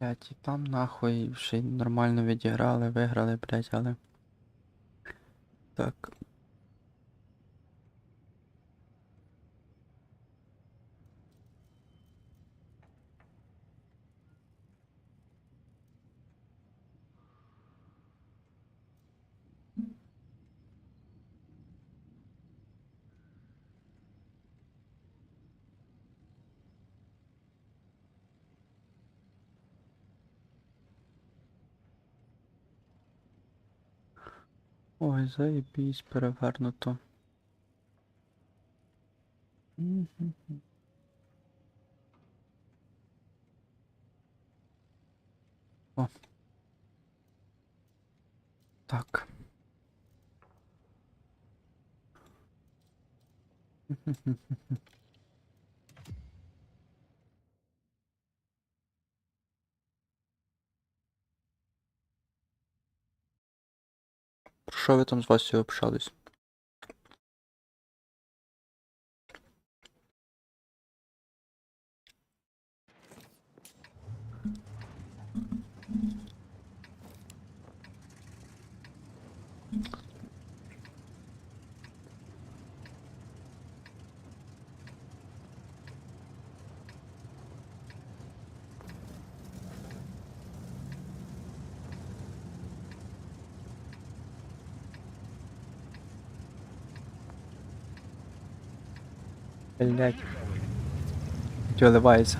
Блять, і там нахуй ще нормально відіграли, виграли, блять, але. Так. Ой, заєбісь, перевернуто. О. Так. що ви там з Васею общались? Блять. Виливається.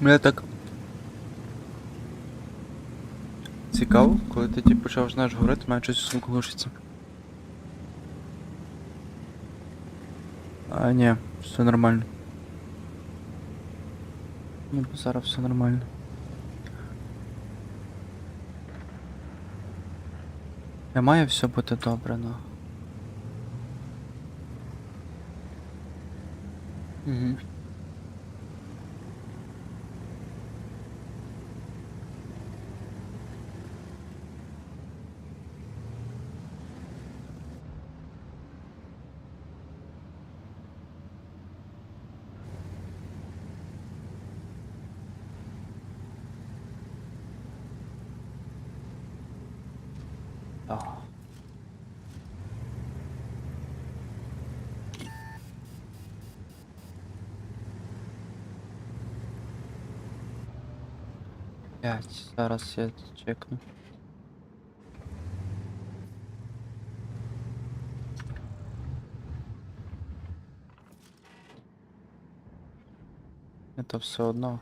Мене так. Цікаво, коли ти типу, почав знаєш говорити, мене щось звук глушиться. А, ні, все нормально. Ну, зараз все нормально. Не має все бути добре, ну. Угу. 5. Зараз я чекну. Это все одно.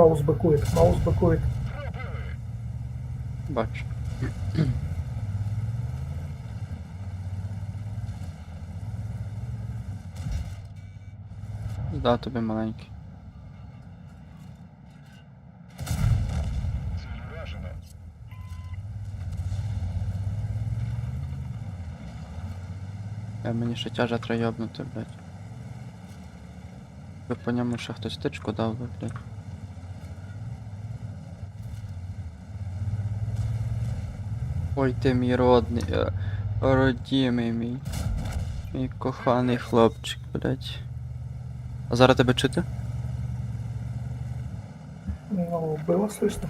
Маус бакует, маус бакует. Бачу. Здав тобі маленький. Я мені ще тяжа треба йобнути, блядь. Ви по ньому ще хтось тичку дав блядь. Ой, ти мій родний, е, родімий мій. Мій коханий хлопчик, блядь. А зараз тебе чути? Ну, було слышно.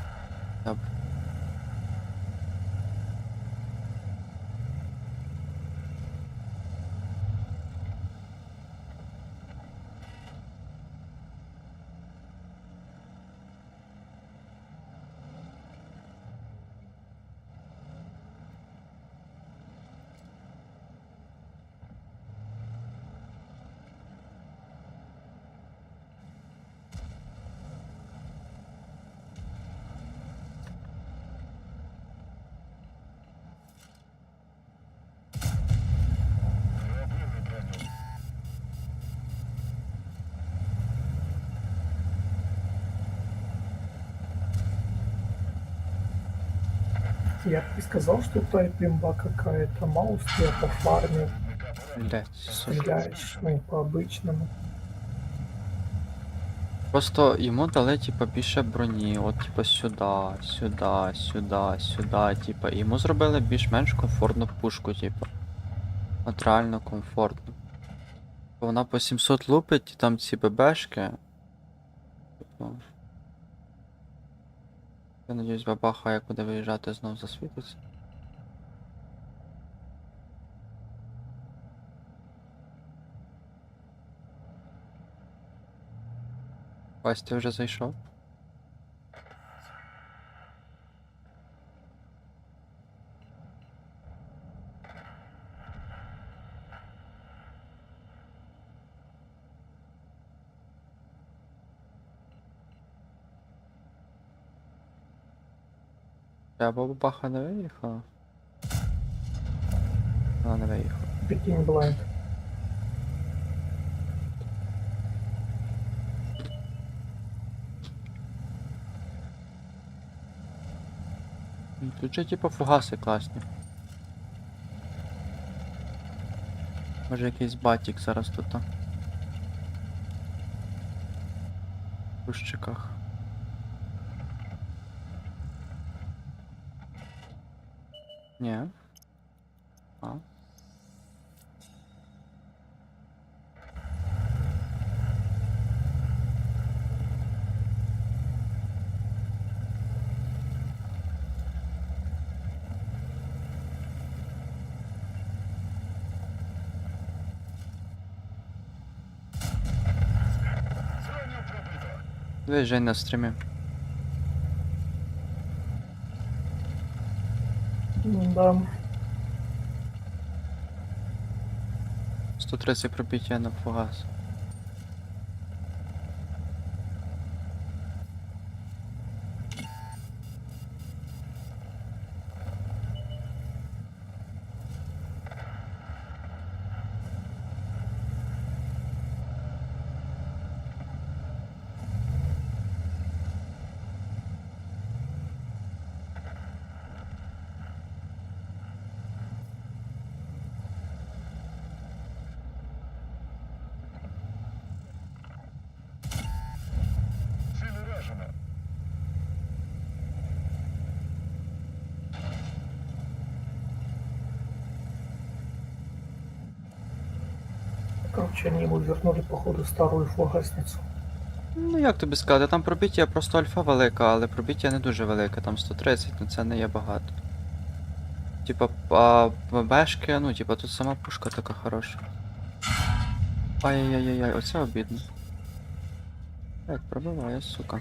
Я бы не сказал, что это имба какая-то. Маус я по фарме Блять, сука. стреляешь, ну, по-обычному. Просто йому дали, типа, більше броні, от, типа, сюди, сюди, сюди, сюди, типа, і йому зробили більш-менш комфортну пушку, типа. От реально комфортно. Вона по 700 лупить, і там ці ББшки. Типу. Я надіюсь, бабаха, як буде виїжджати, знов засвітиться. Вась, ти вже зайшов? Я бабаха не виїхала? А, не виїхала. Прикинь, блайнд. Тут же типа фугаси класні. Може якийсь батік зараз тут. В кущиках. Ні. А. Дивись, Жень на стрімі. Да. 130 пробиття на фугас. Они ему вернули, походу, старую фугасницу. Ну як тобі сказати, там пробиття просто альфа велика, але пробиття не дуже велике, там 130, ну це не є багато. Типа, а бешки, ну типа тут сама пушка така хороша. Ай-яй-яй-яй, оце обідно. Так, пробиває, сука.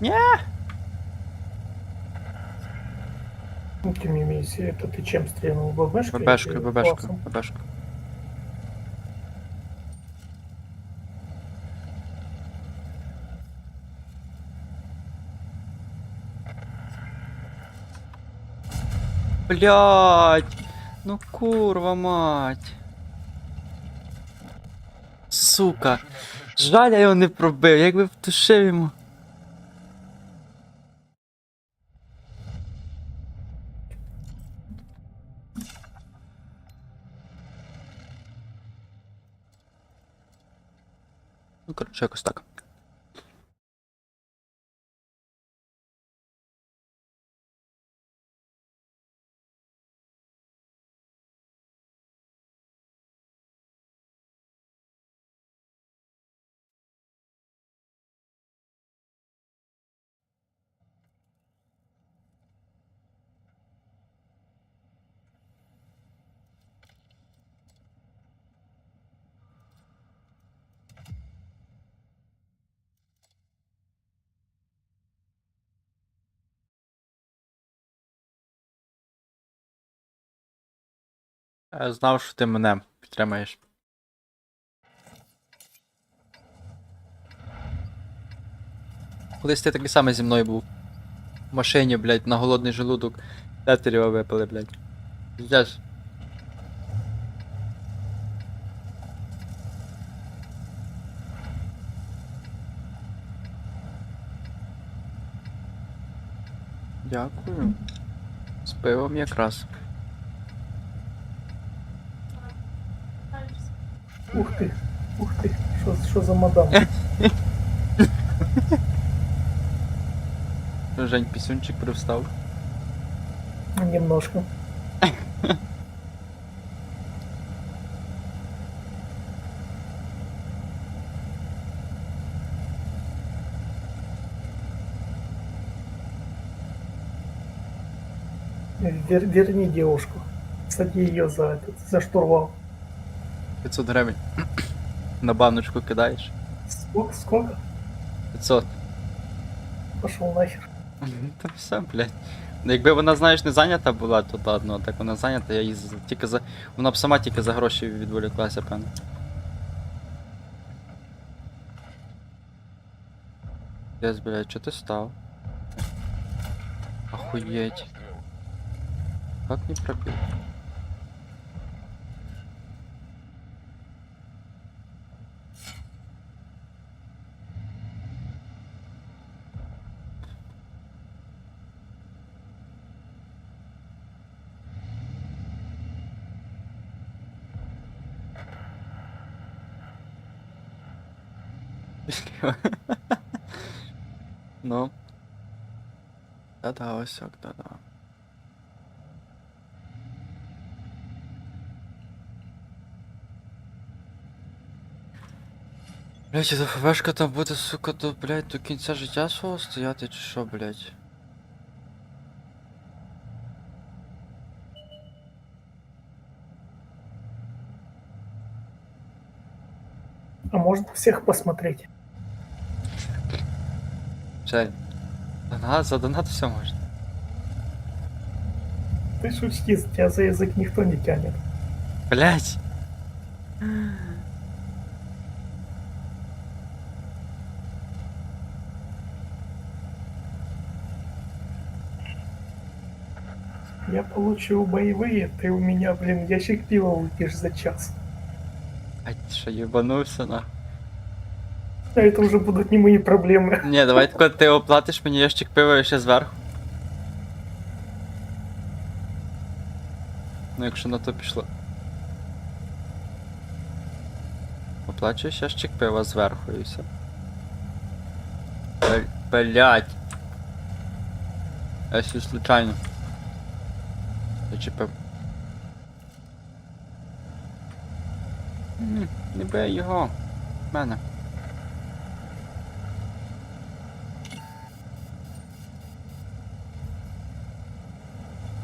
Ні! Ну, тем не менее, если это ты чем стрельнул? ББшкой? ББшка, или классом? Блять! Ну курва мать. Сука. Жаль, я його не пробив, якби втушив йому. Ну, коротше, якось так. Знав, що ти мене підтримаєш. Колись ти такий самий зі мною був. В машині, блядь, на голодний желудок. Тетеріва випили, блядь. Пиздец. Дякую. З пивом якраз. Ух ты, ух ты, что, что за мадам? Жень пісюнчик привстав. Немножко. Вер- верни девушку. Сади ее за, этот, за штурвал. 500 гривень. На баночку кидаєш. Сколько? Сколько? 500. Пошел нахер. Та все, блядь. Якби вона, знаєш, не зайнята була, то ладно, а так вона зайнята, я її з- тільки за. Вона б сама тільки за гроші відволіклася, певно. Десь, блядь, чого ти став? Охуєть. Как не пробил? Ну. Да-да, осяк, да-да. Блять, эта ФВшка там буде, сука, до, блять, до кінця життя свого стояти, чи що, блять? А можно всех посмотреть? Жень. Донат, за донат все можна. Ты учти, тебя за язык никто не тянет. Блять! Я получил боевые, ты у меня, блин, ящик пива выпьешь за час. Ай, ти що, єбанувся на. А это уже будут не мои проблемы. Ні, давай тако ти оплатиш мені ящик пива і ще зверху. Ну якщо на то пішло. Оплачуєш ящик пива зверху і все. Блять. Я ще случайно. Зачепив. М, Не бий його. Мене.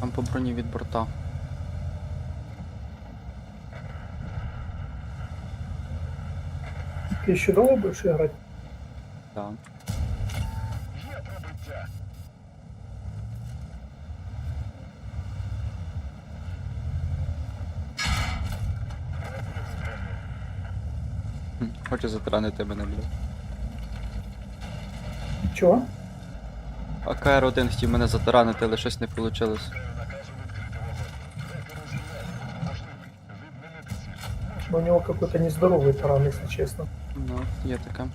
Там по броні від борта. Ты еще долго будешь играть? Так. Є пробиття. Хм, Хочу затаранити мене, блядь. Чего? АКР-1 хотів мене затаранити, але щось не вийшло. У него какой-то нездоровый таран, если честно. Ну, я таке.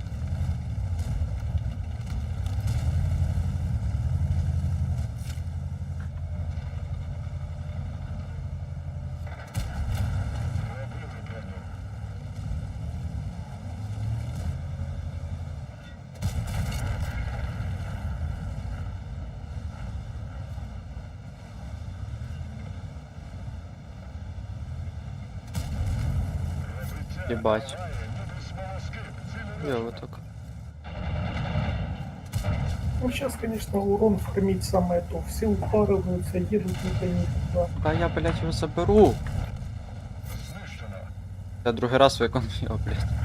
Пробиття. Я Йово так. Ну, сейчас, конечно, урон фармить самое то. Все упарываются, едут не никуда. Да я, блядь, его заберу. Я другий раз виконую його, блядь.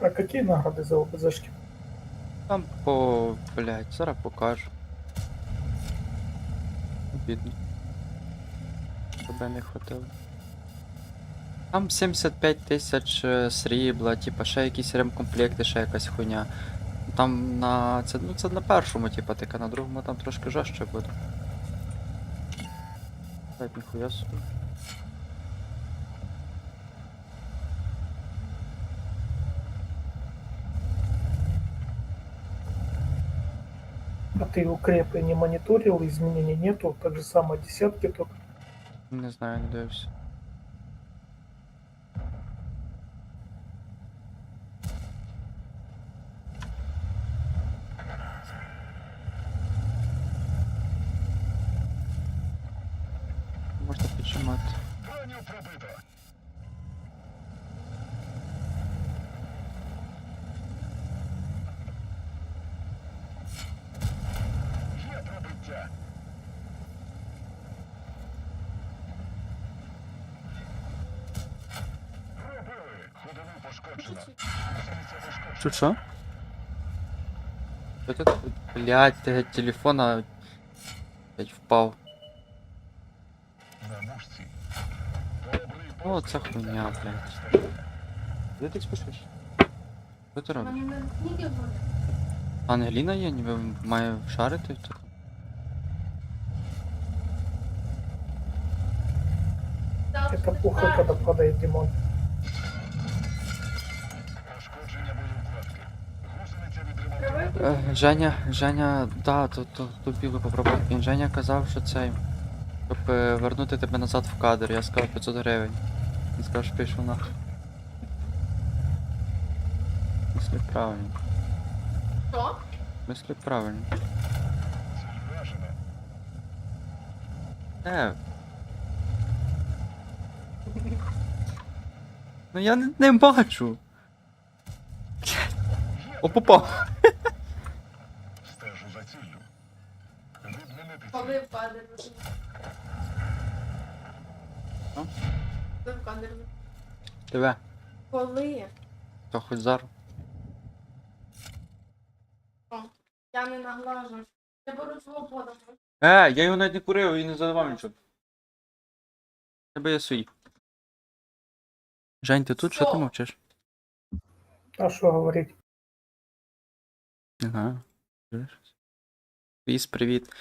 А какие награды за ОБЗшки? Там по. блять, зараз покажу. Обідно. Тебе не хватило. Там 75 тисяч е, срібла, типа ще якісь ремкомплекти, ще якась хуйня. Там на. Це, ну, це на першому, типа, таке, на другому там трошки жорстче буде. Так, ніхуя собі. Ты укрепление мониторил, изменений нету, так же самое десятки только. Не знаю, дивився. Пошкоджена. Що що? Що ти тут? Блять, ти телефона блять, впав. На мушці. Добрий О, це постріл. хуйня, блядь. Де ти спішиш? Що ти робиш? Вони не книги говорять. Ангеліна є, ніби має шарити тут. Так, Это плохо, так. когда падает лимон. Женя, Женя, да, то, то, то білу попробуй. Він Женя казав, що цей. Щоб е, вернути тебе назад в кадр, я сказав 500 гривень. Він сказав, що пішов нахуй. Мислі правильно. Що? Мислі правильно. Е. Ну я не, не бачу. О, В кадр. А? В кадр. Тебе. Коли? То хоч зараз. Я не наглажу. Я беру свободу. Е, я його навіть не курив і не задавав нічого. Тебе є свій. Жень, ти тут? Що ти Що? мовчиш? А что говорить? Не знаю. Кріс, привіт.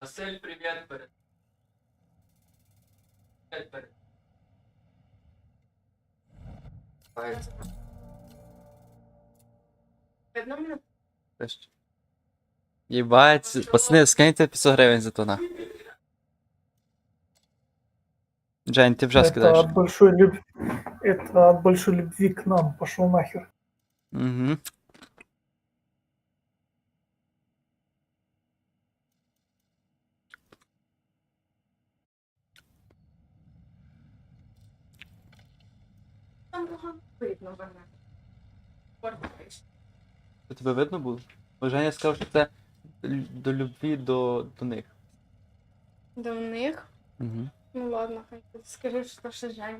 Василь, привіт, перед. Привіт, перед. Видно мене? Єбать, пацани, скиньте 500 гривень за то на. Жень, ти вже это от большой любви. Это от большой любви к нам. Пошел нахер. Угу. Там погано видно мене. Портиш. Це тебе видно було? Бо Женя сказав, що це лю- до любві до, до них. До них? Угу. Ну ладно, хай буде. скажи, що ще жаль.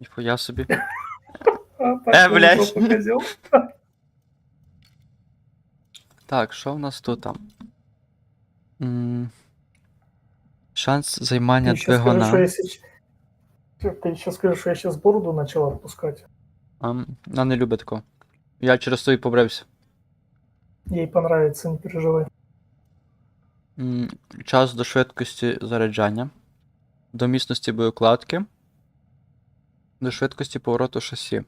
Ніхуя собі. А, так, Э, ну, блядь. жопу козел. Так, що в нас тут там? М, Шанс займання Ты сейчас скажешь, что двигуна. я сейчас... Ты сейчас скажешь, что я сейчас бороду начал отпускать. А, вона не любить такого. Я через то і побрився. Ей понравится, не переживай. М, Час до швидкості заряджання. До міцності боєкладки. До швидкості повороту шасі.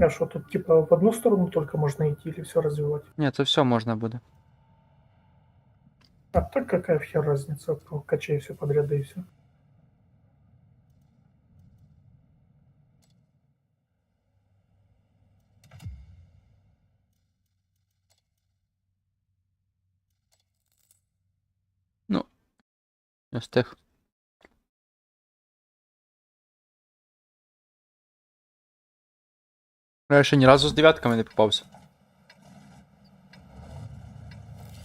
А что тут типа в одну сторону только можно идти или все развивать? Ні, це все можна буде. А так какая хер разница? Качай все подряд да и все. Я встиг. Я ще ні разу з дев'ятками не попався.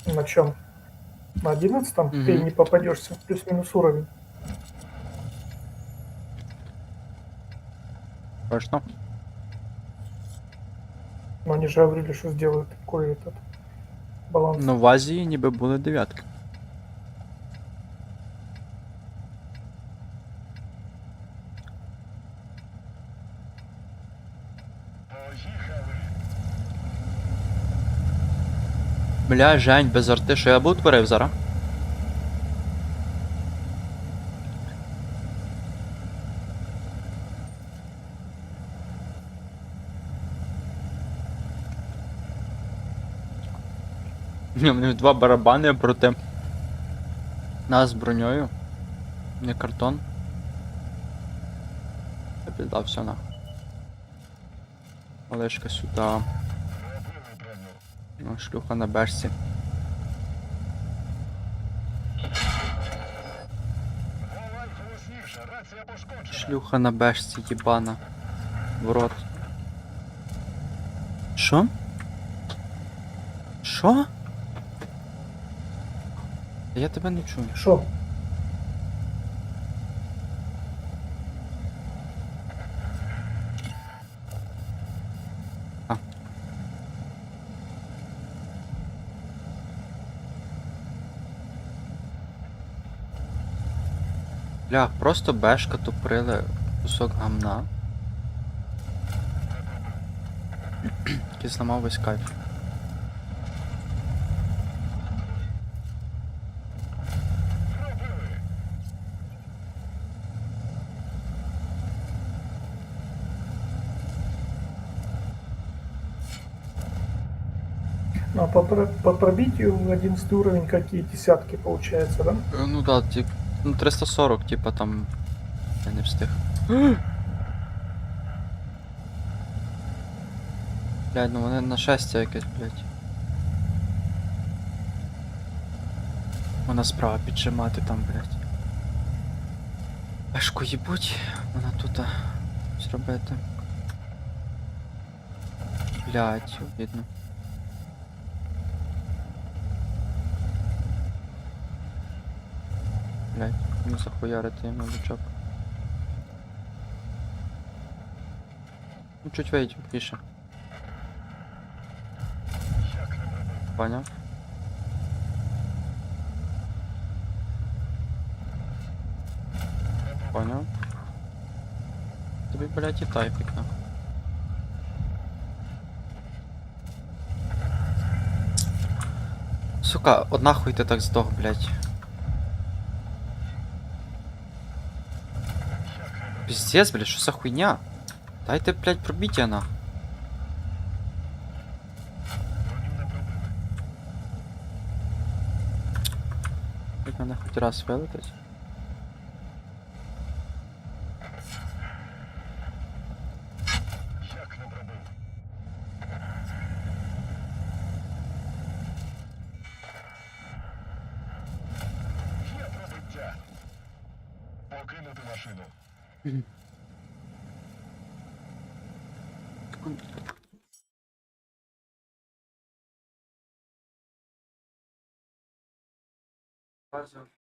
На чем? На 11 ты Мгм. не попадешься, плюс-минус уровень. Точно. Но они же говорили, что сделают такой этот баланс. Ну в Азії ніби були дев'ятки. Бля, Жень, без арти, що я буду творив зараз? В них два барабани проти нас з броньою. Не картон. Я піддав все на. Олешка сюди. Ну, шлюха на пошкоджена. Шлюха на бешці, їбана. В рот. Що? Що? Я тебе не чую. Шо? Бля, просто бешка туприли кусок гамна. Який зламав весь кайф. Ну, а по, по пробитию 11 уровень какие десятки получается, да? Е, Ну да, тип, ну 340, типа там. Я не встиг. Блядь, ну вони на щастя якесь, блядь. Вона справа піджимати там, блядь. Ешку їбуть, вона тут зробити. Блядь, видно. Блядь, не захуярити йому лучок. Ну чуть не пробив. Поняв? Поняв? Тобі, блядь, і тайпік, нахуй. Сука, от нахуй ти так здох, блядь. Пиздец, блядь, що за хуйня? Дайте, блядь, пробиття нахуй. Броню не пробили. Як мене хоч раз вилетить. Як не пробив. Є пробиття.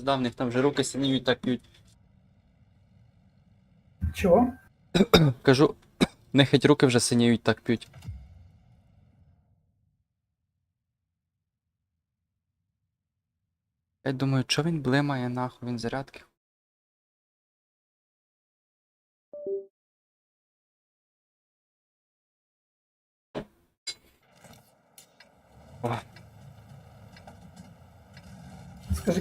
З давних там вже руки синіють так п'ють. Чого? Кажу, нехать руки вже синіють так п'ють. Я думаю, що він блимає нахуй, він зарядки. О. Скажи,